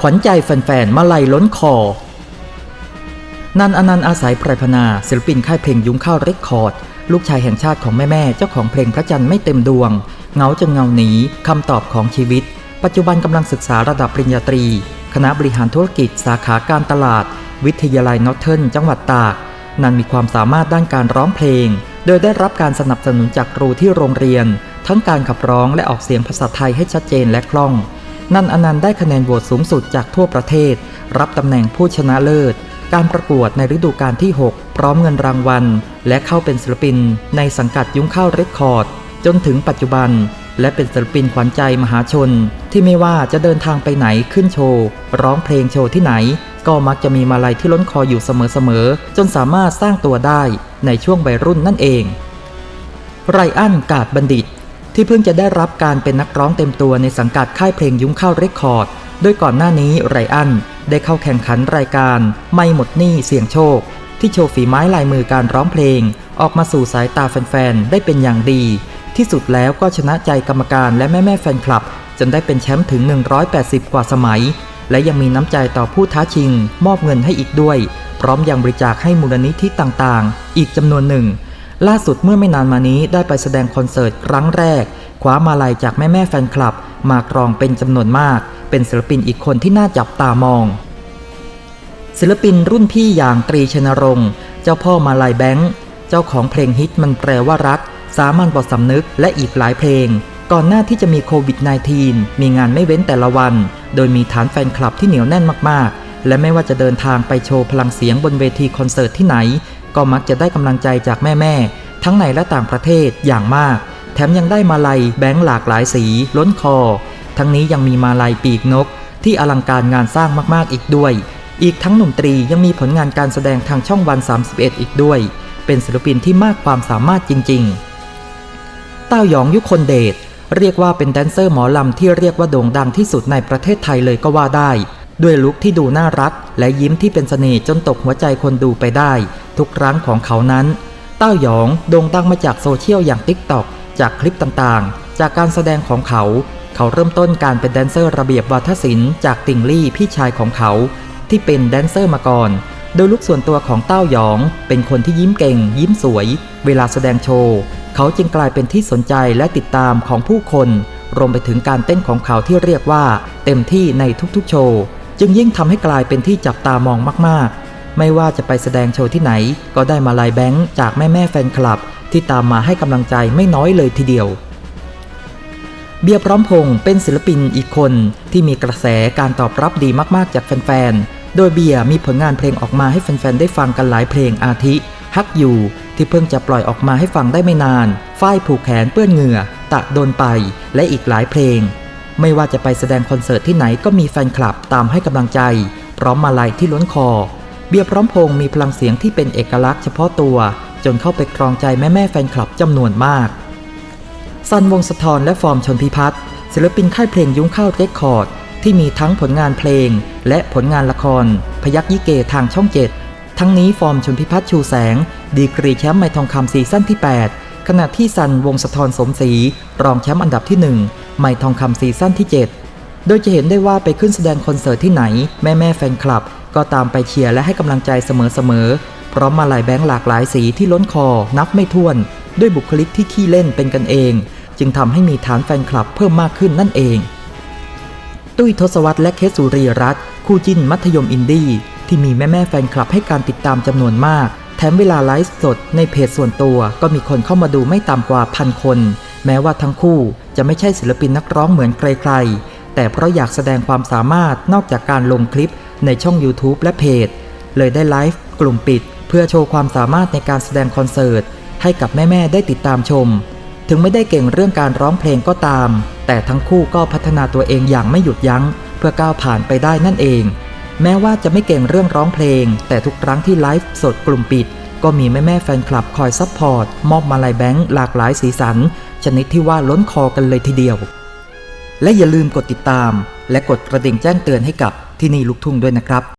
ขวัญใจแฟนๆ มาลัยล้นคอ นันอนันต์อาศัยไพรพนาศิลปินค่ายเพลงยุ้งข้าวเรคคอร์ด ลูกชายแห่งชาติของแม่ ๆ เจ้าของเพลงพระจันทร์ไม่เต็มดวง เงาจนเงาหนีคำตอบของชีวิต ปัจจุบันกำลังศึกษาระดับปริญญาตรี คณะบริหารธุรกิจสาขาการตลาด วิทยาลัยนอร์เทิร์นจังหวัดตาก นันมีความสามารถด้านการร้องเพลง โดยได้รับการสนับสนุนจากครูที่โรงเรียน ทั้งการขับร้องและออกเสียงภาษาไทยให้ชัดเจนและคล่อง นันอนันต์ได้คะแนนโหวตสูงสุดจากทั่วประเทศ รับตำแหน่งผู้ชนะเลิศ การประกวดในฤดูกาลที่ 6 พร้อมเงินรางวัล และเข้าเป็นศิลปิน ในสังกัดยุ้งข้าวเรคคอร์ด จนถึงปัจจุบัน และเป็นศิลปินขวัญใจมหาชน ที่ไม่ว่าจะเดินทางไปไหนขึ้นโชว์ ร้องเพลงโชว์ที่ไหน ก็มักจะมีมาลัยที่ล้นคออยู่เสมอๆจนสามารถสร้างตัวได้ในช่วงวัยรุ่นนั่นเอง ไรอันกาดบัณฑิต ที่เพิ่งจะได้รับการเป็นนักร้องเต็มตัวในสังกัดค่ายเพลงยุ้งข้าวเรคคอร์ด โดยก่อนหน้านี้ไรอันได้เข้าแข่งขันรายการ ไม่หมดหนี้เสี่ยงโชค ที่โชว์ฝีไม้ลายมือการร้องเพลง ออกมาสู่สายตาแฟนๆ ได้เป็นอย่างดี ที่สุดแล้วก็ชนะใจกรรมการและแม่ๆแฟนคลับ จนได้เป็นแชมป์ถึง 180 กว่าสมัย และยังมีน้ำใจต่อผู้ท้าชิง มอบเงินให้อีกด้วย พร้อมยังบริจาคให้มูลนิธิต่างๆ อีกจำนวนหนึ่ง ล่าสุดเมื่อไม่นานมานี้ได้ไปแสดงคอนเสิร์ตครั้งแรกคว้ามาลัยจากแม่แม่แฟนคลับ มากรองเป็นจำนวนมาก เป็นศิลปินอีกคนที่น่าจับตามอง ศิลปินรุ่นพี่อย่างตรีชนรงค์เจ้าพ่อมาลายแบงค์ เจ้าของเพลงฮิตมันแปลว่ารัก สามัญบทสำนึกและอีกหลายเพลง ก่อนหน้าที่จะมีโควิด -19 มีงานไม่เว้นแต่ละวัน โดยมีฐานแฟนคลับที่เหนียวแน่นมากๆ และไม่ว่าจะเดินทางไปโชว์พลังเสียงบนเวทีคอนเสิร์ตที่ไหน ก็มักจะได้กำลังใจจากแม่ๆ ทั้งในและต่างประเทศอย่างมาก แถมยังได้มาลัยแบงค์หลากหลายสี ล้นคอ ทั้งนี้ยังมีมาลัยปีกนก ที่อลังการงานสร้างมากๆอีกด้วย อีกทั้งหนุ่มตรียังมีผลงานการแสดงทางช่องวัน 31 อีกด้วย เป็นศิลปินที่มากความสามารถจริง ๆ เต้าหยองยุคนเดชเรียกว่าเป็นแดนเซอร์หมอลำที่เรียกว่าโด่งดังที่สุดในประเทศไทยเลยก็ว่าได้ ด้วยลุคที่ดูน่ารัก และยิ้มที่เป็นเสน่ห์จนตกหัวใจคนดูไปได้ ทุกครั้งของเขานั้น เต้าหยองโด่งดังมาจากโซเชียลอย่าง t ิ k t o k จากคลิปต่างๆ จากการแสดงของเขา เขาเริ่มต้นการเป็นแดนเซอร์ระเบียบวัฒศิลป์จากติ่งลี่พี่ชายของเขา ที่เป็นแดนเซอร์มาก่อน โดยลุกส่วนตัวของเต้าหยอง เป็นคนที่ยิ้มเก่ง ยิ้มสวย เวลาแสดงโชว์ เขาจึงกลายเป็นที่สนใจและติดตามของผู้คน รวมไปถึงการเต้นของเขาที่เรียกว่า เต็มที่ในทุกๆโชว์ จึงยิ่งทำให้กลายเป็นที่จับตามองมากๆ ไม่ว่าจะไปแสดงโชว์ที่ไหน ก็ได้มาลายแบงค์จากแม่ๆแฟนคลับ ที่ตามมาให้กำลังใจไม่น้อยเลยทีเดียว เบียร์พร้อมพงษ์เป็นศิลปินอีกคนที่มีกระแสการตอบรับดีมากๆจากแฟนๆ โดยเบียร์มีผลงานเพลงออกมาให้แฟนๆ ได้ฟังกันหลายเพลงอาทิฮักอยู่ ที่เพิ่งจะปล่อยออกมาให้ฟังได้ไม่นาน ฝ้ายผูกแขนเปื้อนเหงื่อ ตะโดนไป และอีกหลายเพลง ไม่ว่าจะไปแสดงคอนเสิร์ตที่ไหนก็มีแฟนคลับตามให้กำลังใจ พร้อมมาลัยที่ล้นคอ เบียร์พร้อมพงมีพลังเสียงที่เป็นเอกลักษณ์เฉพาะตัว จนเข้าไปครองใจแม่ๆแฟนคลับจำนวนมากซันวงสะทรและฟอร์มชนพิพัฒน์ศิลปินค่ายเพลงยุ้งข้าวเรคคอร์ดที่มีทั้งผลงานเพลง และผลงานละคร พยักยิเกทางช่องเจ็ดทั้งนี้ฟอร์มชนพิพัฒน์ชูแสง ดีกรีแชมป์ไมทองคำซีซั่นที่ 8 ขณะที่ซันวงสะทรสมศรีรองแชมป์อันดับที่ 1 ไม่ทองคำซีซั่นที่ 7 โดยจะเห็นได้ว่าไปขึ้นแสดงคอนเสิร์ตที่ไหน แม่แม่แฟนคลับ ก็ตามไปเชียร์และให้กำลังใจเสมอๆ พร้อมมาลายแบงค์หลากหลายสีที่ล้นคอ นับไม่ถ้วน ด้วยบุคลิกที่ขี้เล่นเป็นกันเอง จึงทำให้มีฐานแฟนคลับเพิ่มมากขึ้นนั่นเอง ตุ้ยทศวรรษและเคสุรีรัตคู่จิ้นมัธยมอินดี้ที่มีแม่แม่แฟนคลับให้การติดตามจำนวนมาก แถมเวลาไลฟ์สดในเพจส่วนตัวก็มีคนเข้ามาดูไม่ต่ำกว่าพันคน แม้ว่าทั้งคู่จะไม่ใช่ศิลปินนักร้องเหมือนใครๆ แต่เพราะอยากแสดงความสามารถนอกจากการลงคลิปในช่อง YouTube และเพจ เลยได้ไลฟ์กลุ่มปิด เพื่อโชว์ความสามารถในการแสดงคอนเสิร์ต ให้กับแม่ๆได้ติดตามชม ถึงไม่ได้เก่งเรื่องการร้องเพลงก็ตาม แต่ทั้งคู่ก็พัฒนาตัวเองอย่างไม่หยุดยั้ง เพื่อก้าวผ่านไปได้นั่นเอง แม้ว่าจะไม่เก่งเรื่องร้องเพลง แต่ทุกครั้งที่ไลฟ์สดกลุ่มปิด ก็มีแม่แม่แฟนคลับคอยซัพพอร์ต มอบมาลัยแบงค์หลากหลายสีสัน ชนิดที่ว่าล้นคอกันเลยทีเดียว และอย่าลืมกดติดตาม และกดกระดิ่งแจ้งเตือนให้กับที่นี่ลูกทุ่งด้วยนะครับ